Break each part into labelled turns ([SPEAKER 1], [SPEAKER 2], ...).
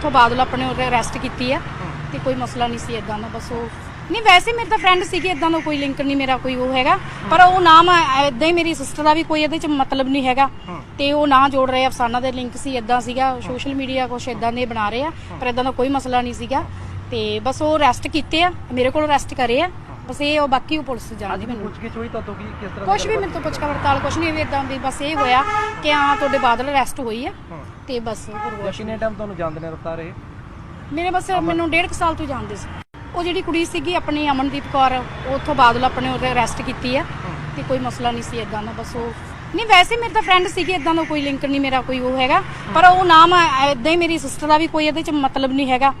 [SPEAKER 1] ਉੱਥੋਂ ਬਾਦਲ ਆਪਣੇ ਉਹਦੇ ਅਰੈਸਟ ਕੀਤੀ ਆ ਤੇ ਕੋਈ ਮਸਲਾ ਨਹੀਂ ਸੀ ਇਦਾਂ ਦਾ ਬਸ ਉਹ ਨਹੀਂ ਵੈਸੇ ਮੇਰੇ ਤਾਂ ਫਰੈਂਡ ਸੀਗੇ ਇਦਾਂ ਦਾ ਕੋਈ ਲਿੰਕ ਨਹੀਂ ਮੇਰਾ ਕੋਈ ਉਹ ਹੈਗਾ ਪਰ ਉਹ ਨਾਮ ਇਦਾਂ ਹੀ ਮੇਰੀ ਸਿਸਟਰ ਦਾ ਵੀ ਕੋਈ ਇਹਦੇ ਚ ਮਤਲਬ ਨਹੀਂ ਹੈਗਾ ਤੇ ਉਹ ਨਾਂ ਜੋੜ ਰਹੇ ਅਫਸਾਨਾ ਦੇ ਲਿੰਕ ਸੀ ਇਦਾਂ ਸੀਗਾ ਸੋਸ਼ਲ ਮੀਡੀਆ ਕੁਛ ਇਦਾਂ ਦੇ ਬਣਾ ਰਹੇ ਆ ਪਰ ਇਦਾਂ ਦਾ ਕੋਈ ਮਸਲਾ ਨਹੀਂ ਸੀਗਾ ਤੇ ਬਸ ਉਹ ਅਰੈਸਟ ਕੀਤੇ ਆ ਮੇਰੇ ਕੋਲ ਅਰੈਸਟ ਕਰੇ ਆ ਬਸ ਇਹ ਉਹ ਬਾਕੀ ਉਹ ਪੁਲਿਸ ਜਾਣਦੀ ਮੈਨੂੰ
[SPEAKER 2] ਪੁੱਛ ਕੇ ਚੋਈ ਤਾਂ ਤੋਂ ਕੀ ਕਿਸ ਤਰ੍ਹਾਂ
[SPEAKER 1] ਕੁਛ ਵੀ ਮੈਨੂੰ ਤੋਂ ਪੁੱਛ ਕੇ ਪੜਤਾਲ ਕੁਛ ਨਹੀਂ ਵੀ ਇਦਾਂ ਵੀ ਬਸ ਇਹ ਹੋਇਆ ਕਿ ਹਾਂ ਤੁਹਾਡੇ ਬਾਦਲ ਅਰੈਸਟ ਹੋਈ ਆ। ਤੇ ਬਸ ਹੋਰ ਕੁਛ
[SPEAKER 2] ਕਿੰਨੇ ਟਾਈਮ ਤੁਹਾਨੂੰ ਜਾਣਦੇ ਨੇ ਰਫਤਾਰ ਇਹ?
[SPEAKER 1] ਮੇਰੇ ਬਸ ਮੈਨੂੰ ਡੇਢ ਕੁ ਸਾਲ ਤੋਂ ਜਾਣਦੇ ਸੀ। ਉਹ ਜਿਹੜੀ ਕੁੜੀ ਸੀਗੀ ਆਪਣੀ ਅਮਨਦੀਪ ਕੌਰ ਉਹ ਉੱਥੋਂ ਬਾਦਲ ਆਪਣੇ ਉਹਦੇ ਅਰੈਸਟ ਕੀਤੀ ਆ। ਤੇ ਕੋਈ ਮਸਲਾ ਨਹੀਂ ਸੀ ਇਦਾਂ ਦਾ ਬਸ ਉਹ ਨਹੀਂ ਵੈਸੇ ਮੇਰੇ ਤਾਂ ਫਰੈਂਡ ਸੀਗੇ ਇਦਾਂ ਦਾ ਕੋਈ ਲਿੰਕ ਨਹੀਂ ਮੇਰਾ ਕੋਈ ਉਹ ਹੈਗਾ। ਪਰ ਉਹ ਨਾਮ ਇਦਾਂ ਹੀ ਮੇਰੀ ਸਿਸਟਰ ਦਾ ਵੀ ਕੋਈ ਇਹਦੇ ਚ ਮਤਲਬ ਨਹੀਂ ਹੈਗਾ।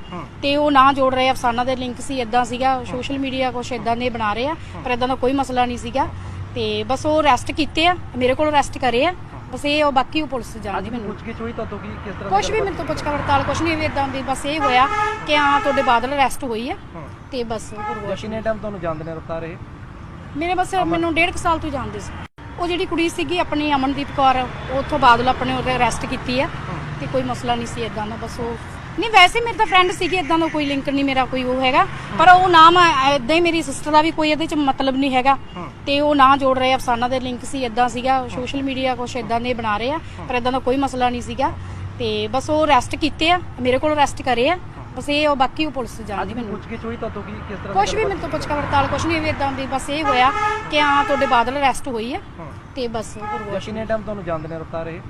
[SPEAKER 1] ਤੇ ਉਹ ਨਾਂ ਜੋੜ ਰਹੇ ਅਫਸਾਨਾ ਦੇ ਲਿੰਕ ਸੀ ਇਦਾਂ ਸੀਗਾ। ਸੋਸ਼ਲ ਮੀਡੀਆ ਕੁਛ ਇਦਾਂ ਦੇ ਬਣਾ ਰਹੇ ਆ ਪਰ ਇਦਾਂ ਦਾ ਕੋਈ ਮਸਲਾ ਨਹੀਂ ਸੀਗਾ। ਤੇ ਬਸ ਉਹ ਅਰੈਸਟ ਕੀਤੇ ਆ ਮੇਰੇ ਕੋਲ ਅਰੈਸਟ ਕਰੇ ਆ। ਬਸ ਇਹ ਉਹ ਬਾਕੀ ਉਹ ਪੁਲਿਸ ਜਾਣਦੀ ਮੈਨੂੰ
[SPEAKER 2] ਪੁੱਛ ਕੇ ਚੋਈ ਤਾਂ ਤੋਂ ਕੀ ਕਿਸ ਤਰ੍ਹਾਂ
[SPEAKER 1] ਕੁਛ ਵੀ ਮੈਨੂੰ ਤੋਂ ਪੁੱਛ ਕੇ ਪੜਤਾਲ ਕੁਛ ਨਹੀਂ ਵੀ ਇਦਾਂ ਦੀ ਬਸ ਇਹ ਹੋਇਆ ਕਿ ਹਾਂ ਤੁਹਾਡੇ ਬਾਦਲ ਅਰੈਸਟ ਹੋਈ ਆ ਤੇ ਬਸ ਹੋਰ
[SPEAKER 2] ਕਿੰਨੇ ਟਾਈਮ ਤੁਹਾਨੂੰ ਜਾਣਦੇ ਨੇ ਰਫਤਾਰ ਇਹ?
[SPEAKER 1] ਮੇਰੇ ਬਸ ਮੈਨੂੰ ਡੇਢ ਸਾਲ ਤੋਂ ਜਾਣਦੇ ਸੀ। ਉਹ ਜਿਹੜੀ ਕੁੜੀ ਸੀਗੀ ਆਪਣੀ ਅਮਨਦੀਪ ਕੌਰ ਉਹ ਉੱਥੋਂ ਬਾਦਲ ਆਪਣੇ ਉਹਦੇ ਅਰੈਸਟ ਕੀਤੀ ਆ ਤੇ ਕੋਈ ਮਸਲਾ ਨਹੀਂ ਸੀ ਇਦਾਂ ਦਾ ਬਸ ਉਹ ਨਹੀਂ ਵੈਸੇ ਮੇਰੇ ਤਾਂ ਫਰੈਂਡ ਸੀਗੇ ਇਦਾਂ ਦਾ ਕੋਈ ਲਿੰਕ ਨਹੀਂ ਮੇਰਾ ਕੋਈ ਉਹ ਹੈਗਾ। ਪਰ ਉਹ ਨਾਮ ਇਦਾਂ ਹੀ ਮੇਰੀ ਸਿਸਟਰ ਦਾ ਵੀ ਕੋਈ ਇਹਦੇ ਚ ਮਤਲਬ ਨਹੀਂ ਹੈਗਾ। ਤੇ ਉਹ ਨਾਂ ਜੋੜ ਰਹੇ ਅਫਸਾਨਾ ਦੇ ਲਿੰਕ ਸੀ ਇਦਾਂ ਸੀਗਾ। ਸੋਸ਼ਲ ਮੀਡੀਆ ਕੁਛ ਇਦਾਂ ਦੇ ਬਣਾ ਰਹੇ ਆ ਪਰ ਇਦਾਂ ਦਾ ਕੋਈ ਮਸਲਾ ਨਹੀਂ ਸੀਗਾ। ਤੇ ਬਸ ਉਹ ਅਰੈਸਟ ਕੀਤੇ ਆ ਮੇਰੇ ਕੋਲ ਅਰੈਸਟ ਕਰੇ ਆ। ਬਸ ਇਹ ਉਹ ਬਾਕੀ ਉਹ ਪੁਲਿਸ ਜਾਣਦੀ ਮੈਨੂੰ
[SPEAKER 2] ਪੁੱਛ ਕੇ ਚੋਈ ਤਾਂ ਤੋਂ ਕੀ ਕਿਸ ਤਰ੍ਹਾਂ
[SPEAKER 1] ਕੁਛ ਵੀ ਮੈਨੂੰ ਤੋਂ ਪੁੱਛ ਕੇ ਪੜਤਾਲ ਕੁਛ ਨਹੀਂ ਵੀ ਇਦਾਂ ਦੀ ਬਸ ਇਹ ਹੋਇਆ ਕਿ ਹਾਂ ਤੁਹਾਡੇ ਬਾਦਲ ਅਰੈਸਟ ਹੋਈ ਆ। ਤੇ ਬਸ ਹੋਰ
[SPEAKER 2] ਟਾਈਮ ਤੁਹਾਨੂੰ ਜਾਣਦੇ ਨੇ ਰਫਤਾਰ ਇਹ?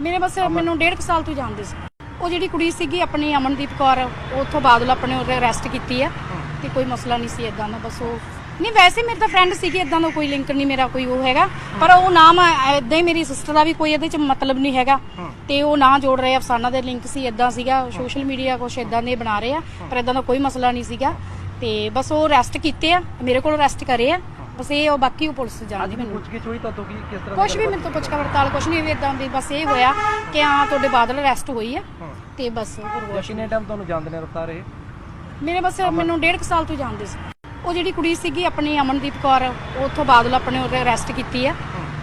[SPEAKER 1] ਮੇਰੇ ਬਸ ਮੈਨੂੰ ਡੇਢ ਕੁ ਸਾਲ ਤੋਂ ਜਾਣਦੇ ਸੀ। ਉਹ ਜਿਹੜੀ ਕੁੜੀ ਸੀਗੀ ਆਪਣੀ ਅਮਨਦੀਪ ਕੌਰ ਉਹ ਉੱਥੋਂ ਬਾਦਲ ਆਪਣੇ ਉਹਦੇ ਅਰੈਸਟ ਕੀਤੀ ਆ ਤੇ ਕੋਈ ਮਸਲਾ ਨਹੀਂ ਸੀ ਇਦਾਂ ਦਾ ਬਸ ਉਹ ਨਹੀਂ ਵੈਸੇ ਮੇਰੇ ਤਾਂ ਫਰੈਂਡ ਸੀਗੇ ਇਦਾਂ ਦਾ ਕੋਈ ਲਿੰਕ ਨਹੀਂ ਮੇਰਾ ਕੋਈ ਉਹ ਹੈਗਾ ਪਰ ਉਹ ਨਾਮ ਇਦਾਂ ਹੀ ਮੇਰੀ ਸਿਸਟਰ ਦਾ ਵੀ ਕੋਈ ਇਹਦੇ ਚ ਮਤਲਬ ਨਹੀਂ ਹੈਗਾ ਤੇ ਉਹ ਨਾਂ ਜੋੜ ਰਹੇ ਅਫਸਾਨਾ ਦੇ ਲਿੰਕ ਸੀ ਇਦਾਂ ਸੀਗਾ ਸੋਸ਼ਲ ਮੀਡੀਆ ਕੁਛ ਇਦਾਂ ਦੇ ਬਣਾ ਰਹੇ ਆ ਪਰ ਇਦਾਂ ਦਾ ਕੋਈ ਮਸਲਾ ਨਹੀਂ ਸੀਗਾ ਤੇ ਬਸ ਉਹ ਅਰੈਸਟ ਕੀਤੇ ਆ ਮੇਰੇ ਕੋਲ ਅਰੈਸਟ ਕਰੇ ਆ ਬਸ ਇਹ ਉਹ ਬਾਕੀ ਉਹ ਪੁਲਿਸ ਜਾਣਦੀ ਮੈਨੂੰ
[SPEAKER 2] ਪੁੱਛ ਕੇ ਚੋਈ ਤਾਂ ਤੋਂ ਕੀ ਕਿਸ ਤਰ੍ਹਾਂ
[SPEAKER 1] ਕੁਛ ਵੀ ਮੈਨੂੰ ਤੋਂ ਪੁੱਛ ਕੇ ਪੜਤਾਲ ਕੁਛ ਨਹੀਂ ਵੀ ਇਦਾਂ ਦੀ ਬਸ ਇਹ ਹੋਇਆ ਕਿ ਹਾਂ ਤੁਹਾਡੇ ਬਾਦਲ ਅਰੈਸਟ ਹੋਈ ਆ। ਤੇ ਬਸ ਹੋਰ ਕੁਛ
[SPEAKER 2] ਕਿੰਨੇ ਟਾਈਮ ਤੁਹਾਨੂੰ ਜਾਣਦੇ ਨੇ ਰਫਤਾਰ ਇਹ?
[SPEAKER 1] ਮੇਰੇ ਬਸ ਮੈਨੂੰ ਡੇਢ ਕੁ ਸਾਲ ਤੋਂ ਜਾਣਦੇ ਸੀ। ਉਹ ਜਿਹੜੀ ਕੁੜੀ ਸੀਗੀ ਆਪਣੀ ਅਮਨਦੀਪ ਕੌਰ ਉਹ ਉੱਥੋਂ ਬਾਦਲ ਆਪਣੇ ਉਹਦੇ ਅਰੈਸਟ ਕੀਤੀ ਆ।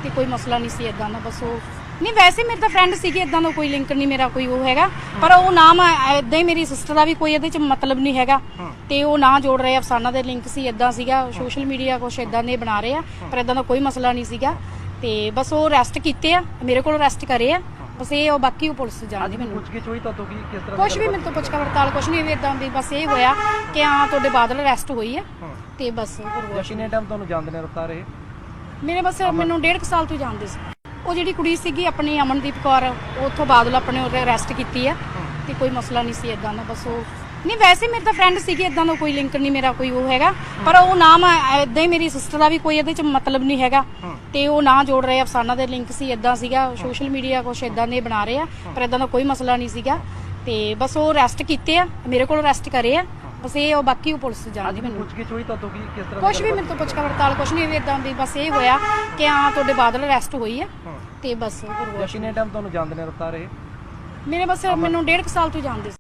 [SPEAKER 1] ਤੇ ਕੋਈ ਮਸਲਾ ਨਹੀਂ ਸੀ ਇਦਾਂ ਦਾ ਬਸ ਉਹ ਨਹੀਂ ਵੈਸੇ ਮੇਰੇ ਤਾਂ ਫਰੈਂਡ ਸੀਗੇ ਇਦਾਂ ਦਾ ਕੋਈ ਲਿੰਕ ਨਹੀਂ ਮੇਰਾ ਕੋਈ ਉਹ ਹੈਗਾ। ਪਰ ਉਹ ਨਾਮ ਇਦਾਂ ਹੀ ਮੇਰੀ ਸਿਸਟਰ ਦਾ ਵੀ ਕੋਈ ਇਹਦੇ ਚ ਮਤਲਬ ਨਹੀਂ ਹੈਗਾ। ਤੇ ਉਹ ਨਾਂ ਜੋੜ ਰਹੇ ਅਫਸਾਨਾ ਦੇ ਲਿੰਕ ਸੀ ਇਦਾਂ ਸੀਗਾ। ਸੋਸ਼ਲ ਮੀਡੀਆ ਕੁਛ ਇਦਾਂ ਦੇ ਬਣਾ ਰਹੇ ਆ ਪਰ ਇਦਾਂ ਦਾ ਕੋਈ ਮਸਲਾ ਨਹੀਂ ਸੀਗਾ। ਤੇ ਬਸ ਉਹ ਅਰੈਸਟ ਕੀਤੇ ਆ ਮੇਰੇ ਕੋਲ ਅਰੈਸਟ ਕਰੇ ਆ। ਬਸ ਇਹ ਉਹ ਬਾਕੀ ਉਹ ਪੁਲਿਸ ਜਾਣਦੀ ਮੈਨੂੰ।
[SPEAKER 2] ਪੁੱਛ ਕੇ ਚੋਈ ਤਾਂ ਤੋਂ ਕੀ ਕਿਸ ਤਰ੍ਹਾਂ
[SPEAKER 1] ਕੁਛ ਵੀ ਮੈਨੂੰ ਤੋਂ ਪੁੱਛ ਕੇ ਪੜਤਾਲ ਕੁਛ ਨਹੀਂ ਇਦਾਂ ਦੀ ਬਸ ਇਹ ਹੋਇਆ ਕਿ ਹਾਂ ਤੁਹਾਡੇ ਬਾਦਲ ਅਰੈਸਟ ਹੋਈ ਆ ਤੇ ਬਸ ਹੋਰ
[SPEAKER 2] ਕਿੰਨੇ ਟਾਈਮ ਤੁਹਾਨੂੰ ਜਾਣਦੇ ਨੇ ਰਫਤਾਰ ਇਹ?
[SPEAKER 1] ਮੇਰੇ ਬਸ ਮੈਨੂੰ ਡੇਢ ਸਾਲ ਤੋਂ ਜਾਣਦੇ ਸੀ। ਉਹ ਜਿਹੜੀ ਕੁੜੀ ਸੀਗੀ ਆਪਣੀ ਅਮਨਦੀਪ ਕੌਰ ਉਹ ਉੱਥੋਂ ਬਾਦਲ ਆਪਣੇ ਉਹਦੇ ਅਰੈਸਟ ਕੀਤੀ ਆ ਤੇ ਕੋਈ ਮਸਲਾ ਨਹੀਂ ਸੀ ਇਦਾਂ ਦਾ ਬਸ ਉਹ ਨਹੀਂ ਵੈਸੇ ਮੇਰੇ ਤਾਂ ਫਰੈਂਡ ਸੀਗੇ ਇਦਾਂ ਦਾ ਕੋਈ ਲਿੰਕ ਨਹੀਂ ਮੇਰਾ ਕੋਈ ਉਹ ਹੈਗਾ। ਪਰ ਉਹ ਨਾਮ ਇਦਾਂ ਹੀ ਮੇਰੀ ਸਿਸਟਰ ਦਾ ਵੀ ਕੋਈ ਇਹਦੇ ਚ ਮਤਲਬ ਨਹੀਂ ਹੈਗਾ। ਤੇ ਉਹ ਨਾਂ ਜੋੜ ਰਹੇ ਅਫਸਾਨਾ ਦੇ ਲਿੰਕ ਸੀ ਇਦਾਂ ਸੀਗਾ। ਸੋਸ਼ਲ ਮੀਡੀਆ ਕੁਛ ਇਦਾਂ ਦੇ ਬਣਾ ਰਹੇ ਆ ਪਰ ਇਦਾਂ ਦਾ ਕੋਈ ਮਸਲਾ ਨਹੀਂ ਸੀਗਾ। ਤੇ ਬਸ ਉਹ ਅਰੈਸਟ ਕੀਤੇ ਆ ਮੇਰੇ ਕੋਲ ਅਰੈਸਟ ਕਰੇ ਆ। ਬਸ ਇਹ ਉਹ ਬਾਕੀ ਉਹ ਪੁਲਿਸ ਜਾਣਦੀ ਮੈਨੂੰ।
[SPEAKER 2] ਪੁੱਛ ਕੇ ਚੋਈ ਤਾਂ ਤੋਂ ਕੀ ਕਿਸ ਤਰ੍ਹਾਂ
[SPEAKER 1] ਕੁਛ ਵੀ ਮੈਨੂੰ ਤੋਂ ਪੁੱਛ ਕੇ ਪੜਤਾਲ ਕੁਛ ਨਹੀਂ ਵੀ ਇਦਾਂ ਦੀ ਬਸ ਇਹ ਹੋਇਆ ਕਿ ਹਾਂ ਤੁਹਾਡੇ ਬਾਦਲ ਅਰੈਸਟ ਹੋਈ ਆ। ਤੇ ਬਸ ਹੋਰ
[SPEAKER 2] ਟਾਈਮ ਤੁਹਾਨੂੰ ਜਾਣਦੇ ਨੇ ਰਫਤਾਰ ਇਹ?
[SPEAKER 1] ਮੇਰੇ ਬਸ ਮੈਨੂੰ ਡੇਢ ਕੁ ਸਾਲ ਤੋਂ ਜਾਣਦੇ